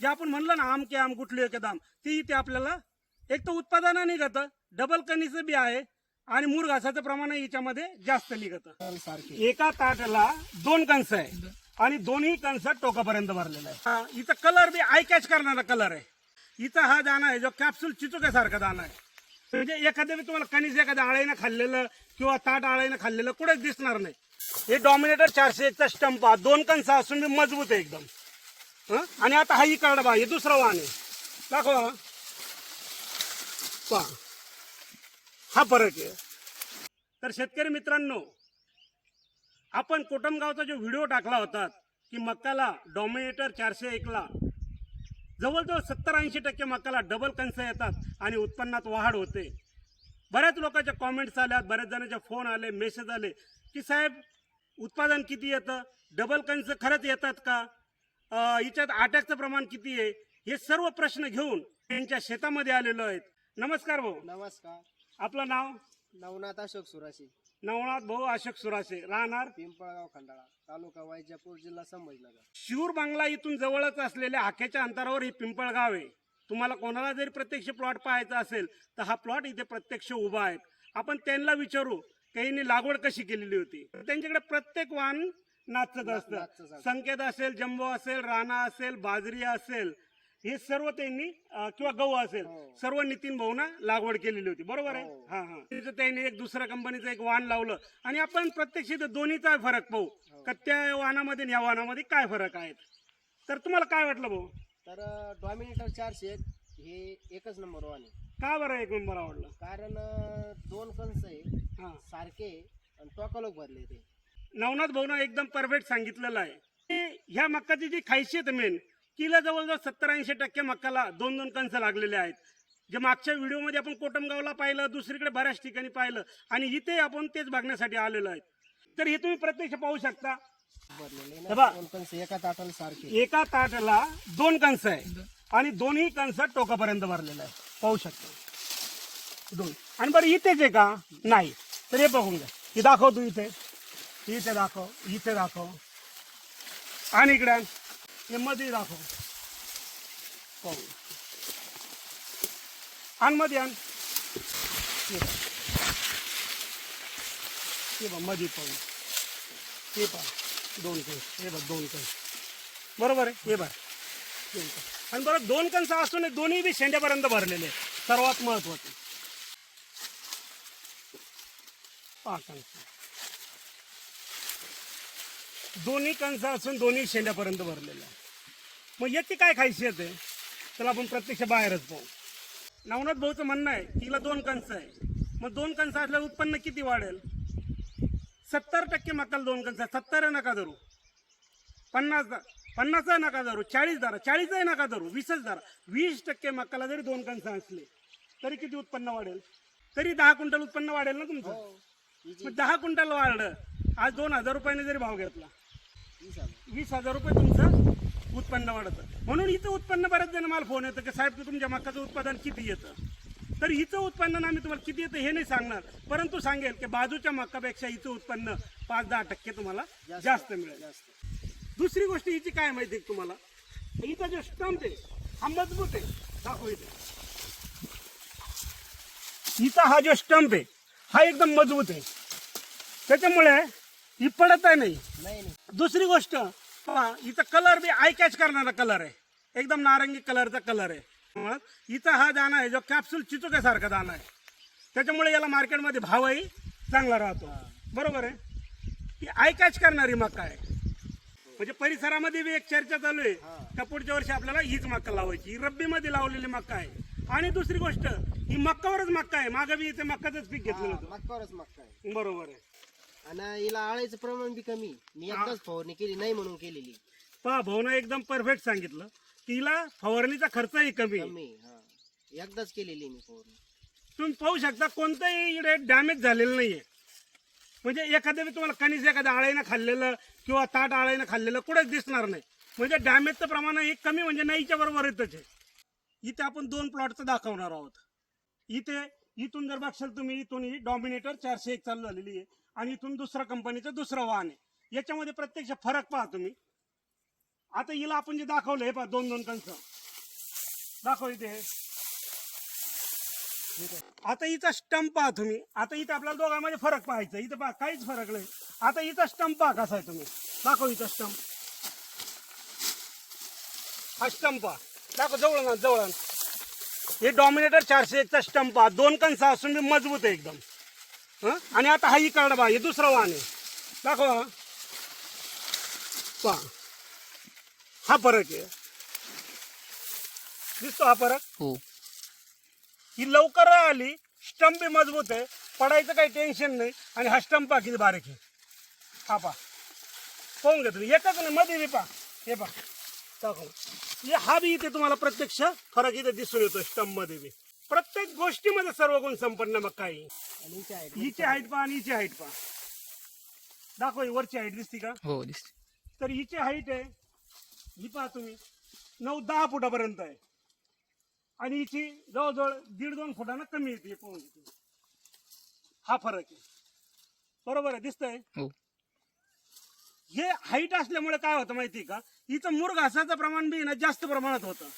जे आपण म्हणलं ना आम के आम कुठली एक दाम ते इथे आपल्याला एक तर उत्पादन निघत डबल कणीचं बी आहे आणि मूळ घासाचं प्रमाण याच्यामध्ये जास्त निघत. एका ताटाला दोन कणस आहे आणि दोन्ही कणस टोकापर्यंत भरलेला आहे. हा, इथं कलर बी आय कॅच करणारा कलर आहे. इथं हा दाना आहे जो कॅप्सूल चिचुक्यासारखा दाना आहे. म्हणजे एखाद्या बी तुम्हाला कणीस एखाद्या आळीनं खाल्लेलं किंवा ताट आळ्याने खाल्लेलं कुठेच दिसणार नाही. हे डॉमिनेटर चारशे एकचा स्टंप हा दोन कणसा असून मजबूत आहे एकदम. हं? आणि आता हा इकडं बा हे दुसरं वाहन आहे. दाखवा पहा. हा फरक आहे. तर शेतकरी मित्रांनो आपण कोटमगावचा जो व्हिडिओ टाकला होता की मक्काला डॉमिनेटर चारशे एकला जवळजवळ सत्तर ऐंशी टक्के मक्काला डबल कणस येतात आणि उत्पन्नात वाढ होते. बऱ्याच लोकांच्या कॉमेंट्स आल्यात बऱ्याच जणांचे फोन आले मेसेज आले की साहेब उत्पादन किती येतं? डबल कणस खरंच येतात का? हिच्यात अटॅकचं प्रमाण किती आहे? हे सर्व प्रश्न घेऊन त्यांच्या शेतामध्ये आलेलो आहेत. नमस्कार भाऊ. नमस्कार. आपलं नाव? नवनाथ अशोक सुराशी. नवनाथ भाऊ अशोक सुरासे. राहणार? पिंपळगाव खंडाळा तालुका वैजापूर जिल्हा संभाजीनगर. शिरूर बांगला इथून जवळच असलेल्या हाकेच्या अंतरावर हे पिंपळगाव आहे. तुम्हाला कोणाला जरी प्रत्यक्ष प्लॉट पाहायचा असेल तर हा प्लॉट इथे प्रत्यक्ष उभा आहे. आपण त्यांना विचारू काहींनी लागवड कशी केलेली होती? त्यांच्याकडे प्रत्येक वाहन नाचत असतं. संकेत असेल जम्बो असेल राणा असेल बाजरी असेल हे सर्व त्यांनी किंवा गहू असेल हो. सर्व नितीन भाऊना लागवड केलेली होती. बरोबर आहे? हो. हा हा. तिथं त्यांनी एक दुसऱ्या कंपनीचं एक वाहन लावलं. आणि आपण प्रत्यक्ष इथं दोन्हीचा फरक पाहू. हो. का त्या वाहनामध्ये आणि या वाहनामध्ये काय फरक आहेत? तर तुम्हाला काय वाटलं भाऊ? तर डॉमिनेटर चारशे हे एकच नंबर वन आहे. का बरं एक नंबर आवडला? कारण दोन कंस आहे हा. सारखे आणि टोकालोक भरले ते. नवनाथ भाऊनं एकदम परफेक्ट सांगितलेलं आहे. की ह्या मक्काची जी खायशियत मेन किला जवळजवळ सत्तर ऐंशी टक्के मक्काला दोन दोन कंस लागलेले आहेत. जे मागच्या व्हिडिओमध्ये आपण कोटमगावला पाहिलं दुसरीकडे बऱ्याच ठिकाणी पाहिलं आणि इथे आपण तेच बघण्यासाठी आलेलो आहेत. तर हे तुम्ही प्रत्यक्ष पाहू शकता. एका ताटाला सारखे. एका ताटाला दोन कंस आहे आणि दोन्ही कंस टोकापर्यंत भरलेला आहे पाहू शकता. दोन. आणि बरं इथेच आहे का? नाही. तर हे बघून घ्या. हे दाखव तू इथे. इथे दाखव इथे दाखव. आणि इकडे आण. हे मध्ये दाखव. पाहू आणमध्ये आण. हे बघ. मध्ये पाहू हे पहा. दोन कण. हे बघ दोन कण. बरोबर आहे? हे बघ. दोन कण. आणि बरं दोन कंस असून दोन्ही बी शेंड्यापर्यंत भरलेले सर्वात महत्त्वाचे. पाच कंस दोन्ही कंस असून दोन्ही शेंड्यापर्यंत भरलेले आहे. मग याची काय खायसियत आहे? त्याला आपण प्रत्यक्ष बाहेरच पाहू. नवनाथ भाऊचं म्हणणं आहे तिला दोन कंस आहे. मग दोन कंस असल्यावर उत्पन्न किती वाढेल? सत्तर टक्के मकाल दोन कंस सत्तर नका धरू. पन्नास पन्नास नका धरू. चाळीस धरा. चाळीसही नका धरू. वीसच धरा. वीस टक्के मकाला जरी दोन कंस असले तरी किती उत्पन्न वाढेल? तरी दहा क्विंटल उत्पन्न वाढेल ना तुमचं? हो. मग दहा क्विंटल वाढलं. आज दोन हजार रुपयाने जरी भाव घेतला वीस हजार रुपये तुमचं उत्पन्न वाढतं. म्हणून इथं उत्पन्न बऱ्याच जण मला फोन येतं की साहेब तुमच्या मकाचं उत्पादन किती येतं? तर हिचं उत्पन्न आम्ही तुम्हाला किती येतं हे नाही सांगणार. परंतु सांगेल की बाजूच्या मकापेक्षा हिचं उत्पन्न पाच दहा टक्के तुम्हाला जास्त. मिळेल. जास्त. दुसरी गोष्ट हिची काय माहिती तुम्हाला? हिचा जो स्टंप आहे हा मजबूत आहे. दाखव इथे. हिचा हा जो स्टंप आहे हा एकदम मजबूत आहे. त्याच्यामुळे ही पडत आहे नाही. दुसरी गोष्ट हिचा कलर बी आय कॅच करणारा कलर आहे. एकदम नारंगी कलरचा कलर आहे. हिचा हा दाना आहे जो कॅप्सूल चिचुक्यासारखा दाना आहे. त्याच्यामुळे याला मार्केटमध्ये भावही चांगला राहतो. बरोबर आहे? ही आय कॅच करणारी मका आहे. म्हणजे परिसरामध्ये बी एक चर्चा चालू आहे. का पुढच्या वर्षी आपल्याला हीच मक्का लावायची. ही रब्बीमध्ये लावलेली मक्का आहे. आणि दुसरी गोष्ट ही मक्कावरच मक्का आहे. मागं बी इथे मक्काचंच पीक घेतलेलं होतं. मक्कावरच मक्का आहे. बरोबर आहे. आणि हिला आळायचं प्रमाण बी कमी. मी एकदाच फवारणी केली नाही म्हणून केलेली. पहा भाऊनं एकदम परफेक्ट सांगितलं. की हिला फवारणीचा खर्चही कमी. आहे कमी हा. एकदाच केलेली मी फवारणी. तुम्ही पाहू शकता कोणतंही इकडे डॅमेज झालेलं नाहीये. म्हणजे एखाद्या वेळी तुम्हाला कणीस एखाद्या आळीनं खाल्लेलं किंवा ताट आळीनं खाल्लेलं कुठेच दिसणार नाही. म्हणजे डॅमेजचं प्रमाण हे कमी म्हणजे नाहीच्या बरोबर येतच आहे. इथे आपण दोन प्लॉटचं दाखवणार आहोत. इथे इथून जर बघशाल तुम्ही इथून ही डॉमिनेटर चारशे एक चालू झालेली आहे. आणि इथून दुसऱ्या कंपनीचं दुसरं वाहन आहे. याच्यामध्ये प्रत्यक्ष फरक पहा तुम्ही. आता हिला आपण जे दाखवलं हे पहा दोन दोन कंस दाखव इथे आता हिचा स्टंप पहा तुम्ही. आता इथं आपल्याला दोघांमध्ये फरक पाहायचा इथं पहा काहीच फरक नाही. आता हिचा स्टंप पहा कसा आहे तुम्ही. दाखव इथं स्टंप हा स्टंप पहा. दाखव जवळ ना जवळ हे डॉमिनेटर चारशे एकचा स्टंप पहा. दोन कंस असून मजबूत आहे एकदम. हं? आणि आता हा इकडं पहा हे दुसरं वाहन आहे. दाखव. हा. पहा. हा फरक आहे. दिसतो हा फरक? हो. ही लवकर आली स्टंप बी मजबूत आहे पडायचं काही टेन्शन नाही आणि हा स्टंप पहा किती बारीक आहे. हा पहा. पाहून तुम्ही. एकच नाही मध्ये बी पहा. हे पहा. दाखव. हा बी इथे तुम्हाला प्रत्यक्ष फरक इथे दिसून येतो स्टंपमध्ये बी. प्रत्येक गोष्टीमध्ये सर्व गुण संपन्न मग काही आणि हिची हाईट पहा आणि हिची हाईट पहा. दाखव ही वरची हाईट दिसती का? हो दिसते. तर हिची हाईट आहे ही पहा तुम्ही नऊ दहा फुटापर्यंत आहे. आणि हिची जवळजवळ दीड दोन फुटानं कमी येते हे तुम्ही. हा फरक आहे. बरोबर आहे दिसतंय? हो. हे हाईट असल्यामुळे काय होतं माहिती का? हिचं मूर घासाचं प्रमाण बी ना जास्त प्रमाणात होतं.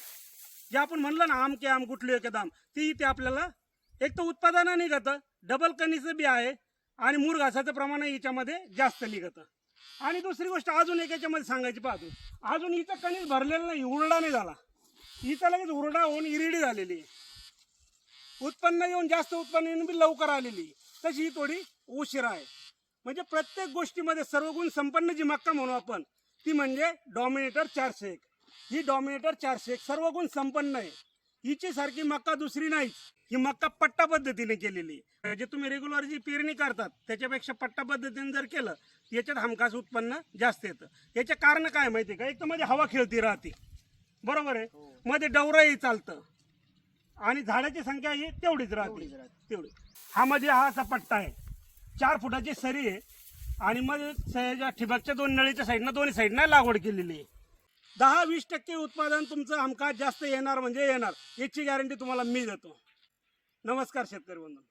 जे आपण म्हणलं ना आम के आम कुठली के दाम ती इथे आपल्याला एक तर उत्पादन निघत डबल कणीचं बी आहे आणि मूर घासाचं प्रमाण याच्यामध्ये जास्त निघतं. आणि दुसरी गोष्ट अजून एक याच्यामध्ये सांगायची पाहतो. अजून हिचं कणीस भरलेलं नाही उरडा नाही झाला. हिचं लगेच उरडा होऊन इरिडी झालेली उत्पन्न येऊन जास्त उत्पन्न येऊन बी लवकर आलेली तशी ही थोडी उशिरा आहे. म्हणजे प्रत्येक गोष्टीमध्ये सर्वगुण संपन्न जी मक्का म्हणू आपण ती म्हणजे डॉमिनेटर चारशे एक. ही डॉमिनेटर चारशे एक सर्व गुण संपन्न आहे. हिची सारखी मक्का दुसरी नाहीच ही मक्का पट्टा पद्धतीने केलेली आहे. जे तुम्ही रेग्युलर जी पेरणी करतात त्याच्यापेक्षा पट्टा पद्धतीने जर केलं याच्यात हमखास उत्पन्न जास्त येतं. याचे कारण काय माहिती का? एक तर मध्ये हवा खेळती राहते. बरोबर आहे? मध्ये डवरंही चालतं. आणि झाडाची संख्या ही तेवढीच राहते. तेवढी हा मध्ये हा असा पट्टा आहे. चार फुटाची सरी आहे. आणि मध्ये स- ठिबकच्या दोन नळीच्या साईडनं दोन्ही साईडनं लागवड केलेली आहे. दहा वीस टक्के उत्पादन तुमचं हमखास जास्त येणार म्हणजे येणार. याची गॅरंटी तुम्हाला मी देतो. नमस्कार शेतकरी बंधू.